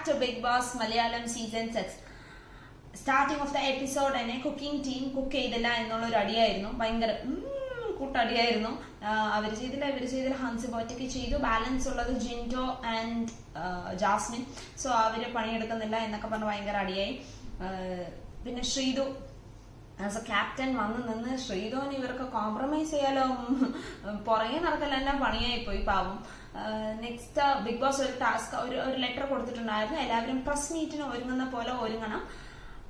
Back to Big Boss Malayalam season six starting of the episode തന്നെ cooking team cook ചെയ്തില്ല എന്നുള്ള ഒരു അടിയായിരുന്നു. ഭയങ്കര കൂട്ടടിയായിരുന്നു. അവർ ചെയ്തില്ല ഇവർ ചെയ്തില്ല ഹൻസിബ് ഒറ്റയ്ക്ക് ചെയ്തു. ബാലൻസ് ഉള്ളത് ജിൻഡോ ആൻഡ് ജാസ്മിൻ. സോ അവർ പണിയെടുക്കുന്നില്ല എന്നൊക്കെ പറഞ്ഞ് ഭയങ്കര അടിയായി. പിന്നെ ശ്രീതു. ആസ് എ ക്യാപ്റ്റൻ വന്ന് നിന്ന് ശ്രീധോൻ ഇവർക്ക് കോംപ്രമൈസ് ചെയ്യാലോ പുറകെ നടക്കലെല്ലാം പണിയായി പോയി പാവം നെക്സ്റ്റ് ബിഗ് ബോസ് ഒരു ടാസ്ക് ഒരു ഒരു ലെറ്റർ കൊടുത്തിട്ടുണ്ടായിരുന്നു എല്ലാവരും പ്രസ് മീറ്റിന് ഒരുങ്ങുന്ന പോലെ ഒരുങ്ങണം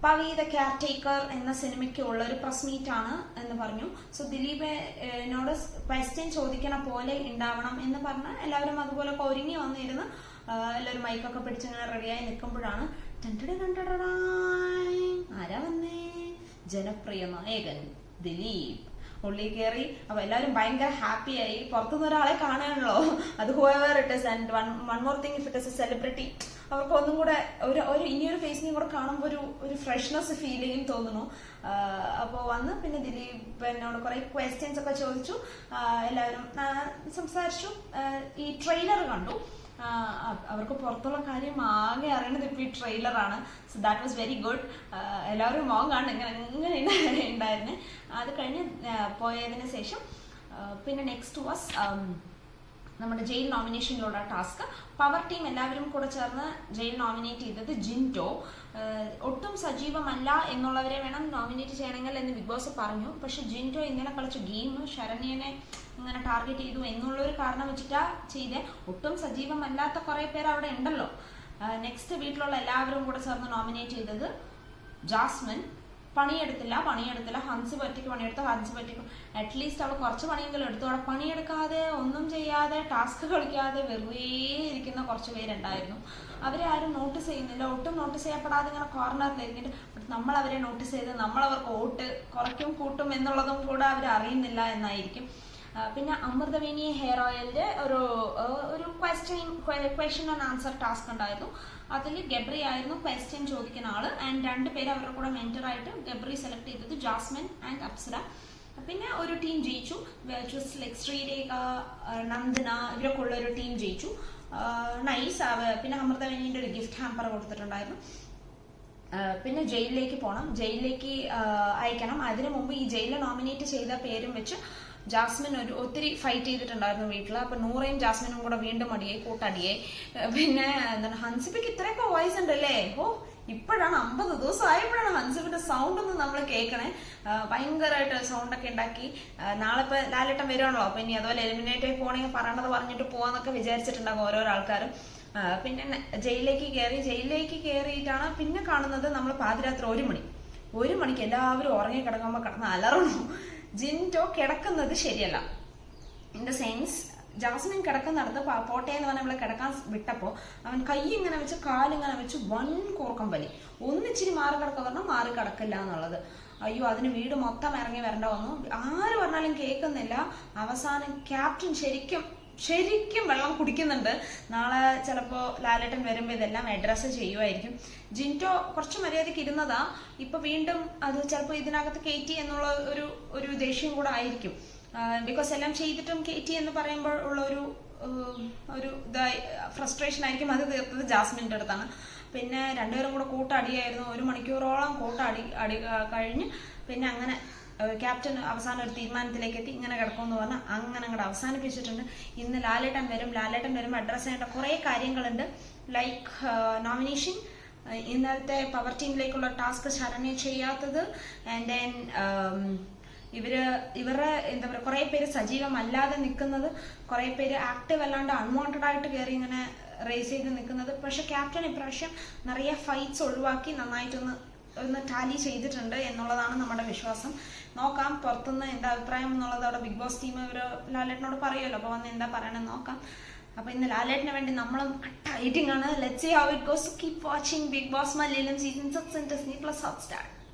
പവി ദ കെയർ ടേക്കർ എന്ന സിനിമയ്ക്ക് ഉള്ള ഒരു പ്രസ് മീറ്റ് ആണ് എന്ന് പറഞ്ഞു സോ ദിലീപിനോട് ക്വസ്റ്റ്യൻ ചോദിക്കണ പോലെ ഉണ്ടാവണം എന്ന് പറഞ്ഞ് എല്ലാവരും അതുപോലെ ഒരുങ്ങി വന്നിരുന്ന് എല്ലാവരും മൈക്കൊക്കെ പിടിച്ചിങ്ങനെ റെഡിയായി നിൽക്കുമ്പോഴാണ് ആരാ വന്നേ ജനപ്രിയ നായകൻ ദിലീപ്. ഉള്ളി കയറി അപ്പൊ എല്ലാവരും ഭയങ്കര ഹാപ്പി ആയി. പുറത്തുനിന്ന് ഒരാളെ കാണാണല്ലോ അത് whoever is and one one more thing if it is a celebrity അവർക്ക് ഒന്നും കൂടെ ഒരു ഒരു ഇനിയൊരു ഫേസിനെയും കൂടെ കാണുമ്പോൾ ഒരു ഒരു ഫ്രഷ്നെസ് ചെയ്യും തോന്നുന്നു. അപ്പോൾ വന്ന് പിന്നെ ദിലീപ് എന്നോട് കുറെ ക്വസ്റ്റ്യൻസ് ഒക്കെ ചോദിച്ചു. എല്ലാവരും സംസാരിച്ചു. ഈ ട്രെയിലർ കണ്ടു. അവർക്ക് പുറത്തുള്ള കാര്യം ആകെ അറിയണത് ഇപ്പൊ ഈ ട്രെയിലറാണ് so that was very good എല്ലാവരും മോൻ കാണും ഇങ്ങനെ ഇങ്ങനെ ഉണ്ടായിരുന്നെ അത് കഴിഞ്ഞ് പോയതിന് ശേഷം പിന്നെ നെക്സ്റ്റ് വാസ് നമ്മുടെ ജയിൽ നോമിനേഷനിലുള്ള ടാസ്ക്. പവർ ടീം എല്ലാവരും കൂടെ ചേർന്ന് ജയിൽ നോമിനേറ്റ് ചെയ്തത് ജിന്റോ ഒട്ടും സജീവമല്ല എന്നുള്ളവരെ വേണം നോമിനേറ്റ് ചെയ്യണമെങ്കിൽ എന്ന് ബിഗ് ബോസ് പറഞ്ഞു. പക്ഷെ ജിന്റോ ഇന്നലെ കളിച്ച ഗെയിം ശരണ്യനെ ഇങ്ങനെ ടാർഗറ്റ് ചെയ്തു എന്നുള്ളൊരു കാരണം വെച്ചിട്ടാ ചെയ്തേ. ഒട്ടും സജീവമല്ലാത്ത കുറെ പേർ അവിടെ ഉണ്ടല്ലോ. നെക്സ്റ്റ് വീട്ടിലുള്ള എല്ലാവരും കൂടെ ചേർന്ന് നോമിനേറ്റ് ചെയ്തത് ജാസ്മിൻ. പണിയെടുത്തില്ല പണിയെടുത്തില്ല. ഹൻസ് പറ്റിക്ക് പണിയെടുത്തു ഹൻസ് പറ്റിക്കും. അറ്റ്ലീസ്റ്റ് അവൾ കുറച്ച് പണിയെങ്കിലും എടുത്തു. അവിടെ പണിയെടുക്കാതെ ഒന്നും ചെയ്യാതെ ടാസ്ക് കളിക്കാതെ വെറുതെ ഇരിക്കുന്ന കുറച്ച് പേരുണ്ടായിരുന്നു. അവരെ ആരും നോട്ടീസ് ചെയ്യുന്നില്ല. ഒട്ടും നോട്ടീസ് ചെയ്യപ്പെടാതെ ഇങ്ങനെ കോർണറിൽ ബട്ട് നമ്മൾ അവരെ നോട്ടീസ് ചെയ്ത് നമ്മൾ അവർക്ക് വോട്ട് കുറയ്ക്കും കൂട്ടും എന്നുള്ളതും കൂടെ അവർ അറിയുന്നില്ല എന്നായിരിക്കും. പിന്നെ അമൃതവേണി ഹെയർ ഓയിലിന്റെ ഒരു ഒരു question question and answer task ഉണ്ടായിരുന്നു. അതിൽ ഗബ്രി ആയിരുന്നു ക്വസ്റ്റ്യൻ ചോദിക്കുന്ന ആൾ. ആൻഡ് രണ്ട് പേര് അവരുടെ കൂടെ മെന്റർ ആയിട്ട് ഗബ്രി സെലക്ട് ചെയ്തത് ജാസ്മിൻ ആൻഡ് അപ്സര. പിന്നെ ഒരു ടീം ജയിച്ചു. ലൈക് ശ്രീരേഖ നന്ദന ഇവരൊക്കെ ഉള്ള ഒരു ടീം ജയിച്ചു. നൈസ് പിന്നെ അമൃതവേണിന്റെ ഒരു ഗിഫ്റ്റ് ഹാമ്പർ കൊടുത്തിട്ടുണ്ടായിരുന്നു. പിന്നെ ജയിലിലേക്ക് പോകണം ജയിലിലേക്ക് അയക്കണം. അതിനു മുമ്പ് ഈ ജയിലിൽ നോമിനേറ്റ് ചെയ്ത പേരും വെച്ച് ജാസ്മിൻ ഒരു ഒത്തിരി ഫൈറ്റ് ചെയ്തിട്ടുണ്ടായിരുന്നു വീട്ടിൽ അപ്പൊ നൂറയും ജാസ്മിനും കൂടെ വീണ്ടും അടിയായി കൂട്ടടിയായി ആഹ് പിന്നെ എന്താണ് ഹൻസിപ്പിക്ക് ഇത്രയൊക്കെ വോയിസ് ഉണ്ടല്ലേ? ഓ ഇപ്പോഴാണ് അമ്പത് ദിവസം ആയപ്പോഴാണ് ഹൻസിപ്പിന്റെ സൗണ്ട് ഒന്ന് നമ്മൾ കേൾക്കണേ. ഭയങ്കരമായിട്ട് സൗണ്ട് ഒക്കെ ഉണ്ടാക്കി. നാളെ ഇപ്പൊ ലാലേട്ടൻ വരുവാണല്ലോ. അപ്പൊ ഇനി അതുപോലെ എലിമിനേറ്റ് ആയി പോകണമെങ്കിൽ പറയണത് പറഞ്ഞിട്ട് പോവാന്നൊക്കെ വിചാരിച്ചിട്ടുണ്ടാകും ഓരോരോ ആൾക്കാരും. പിന്നെ ജയിലിലേക്ക് കയറി ജയിലിലേക്ക് കയറിയിട്ടാണ് പിന്നെ കാണുന്നത് നമ്മൾ പാതിരാത്രി ഒരു മണി. ഒരു മണിക്ക് എല്ലാവരും ഉറങ്ങി കിടക്കുമ്പോൾ കിടന്ന് അലറണു. ജിന്റോ കിടക്കുന്നത് ശരിയല്ല. ഇൻ ദ സെൻസ് ജാസ്മിൻ കിടക്കം പ- പോട്ടെ എന്ന് പറഞ്ഞ നമ്മളെ കിടക്കാൻ വിട്ടപ്പോൾ അവൻ കൈ ഇങ്ങനെ വെച്ച് കാലിങ്ങനെ വെച്ച് വൺ കോർക്കം വലി ഒന്നിച്ചിരി മാറി കിടക്കുക പറഞ്ഞാൽ മാറി കിടക്കില്ല എന്നുള്ളത്. അയ്യോ അതിന് വീട് മൊത്തം ഇറങ്ങി വരേണ്ട വന്നു. ആര് പറഞ്ഞാലും കേൾക്കുന്നില്ല. അവസാനം ക്യാപ്റ്റൻ ശരിക്കും ശരിക്കും വെള്ളം കുടിക്കുന്നുണ്ട്. നാളെ ചിലപ്പോ ലാലേട്ടൻ വരുമ്പോൾ ഇതെല്ലാം അഡ്രസ്സ് ചെയ്യുമായിരിക്കും ജിന്റോ കുറച്ച് മര്യാദയ്ക്ക് ഇരുന്നതാ. ഇപ്പൊ വീണ്ടും അത് ചിലപ്പോ ഇതിനകത്ത് കയറ്റി എന്നുള്ള ഒരു ഒരു ദേഷ്യം കൂടെ ആയിരിക്കും. ബിക്കോസ് എല്ലാം ചെയ്തിട്ടും കയറ്റി എന്ന് പറയുമ്പോൾ ഉള്ള ഒരു ഒരു ഇതായി ഫ്രസ്ട്രേഷൻ ആയിരിക്കും. അത് തീർത്തത് ജാസ്മിന്റെ അടുത്താണ്. പിന്നെ രണ്ടുപേരും കൂടെ കൂട്ടടിയായിരുന്നു. ഒരു മണിക്കൂറോളം കൂട്ടടി അടി കഴിഞ്ഞ് പിന്നെ അങ്ങനെ ക്യാപ്റ്റൻ അവസാനം ഒരു തീരുമാനത്തിലേക്ക് എത്തി. ഇങ്ങനെ കിടക്കുമെന്ന് പറഞ്ഞാൽ അങ്ങനെ അങ്ങോട്ട് അവസാനിപ്പിച്ചിട്ടുണ്ട്. ഇന്ന് ലാലേട്ടൻ വരും. ലാലേട്ടൻ വരുമ്പോൾ അഡ്രസ്സ് ചെയ്യേണ്ട കുറേ കാര്യങ്ങളുണ്ട്. ലൈക്ക് നോമിനേഷൻ ഇന്നലത്തെ പവർ ടീമിലേക്കുള്ള ടാസ്ക് ശരണ്യ ചെയ്യാത്തത്. ആൻഡ് ദെൻ ഇവർ ഇവരുടെ എന്താ പറയുക കുറേ പേര് സജീവമല്ലാതെ നിൽക്കുന്നത് കുറേ പേര് ആക്റ്റീവ് അല്ലാണ്ട് അൺവാണ്ടഡ് ആയിട്ട് കയറി ഇങ്ങനെ റേസ് ചെയ്ത് നിൽക്കുന്നത്. പക്ഷെ ക്യാപ്റ്റൻ ഇപ്രാവശ്യം നിറയെ ഫൈറ്റ്സ് ഒഴിവാക്കി നന്നായിട്ടൊന്ന് ഒന്ന് ടാലി ചെയ്തിട്ടുണ്ട് എന്നുള്ളതാണ് നമ്മുടെ വിശ്വാസം. നോക്കാം പുറത്തുനിന്ന് എന്താ അഭിപ്രായം എന്നുള്ളത് അവിടെ ബിഗ് ബോസ് ടീം ഇവർ ലാലേട്ടനോട് പറയുമല്ലോ. അപ്പോൾ വന്ന് എന്താ പറയണമെന്ന് നോക്കാം. അപ്പോൾ ഇന്ന് ലാലേട്ടന് വേണ്ടി നമ്മളും ടൈറ്റിംഗ് ആണ് let see how it goes keep watching Big Boss Malayalam season six in Disney plus Hotstar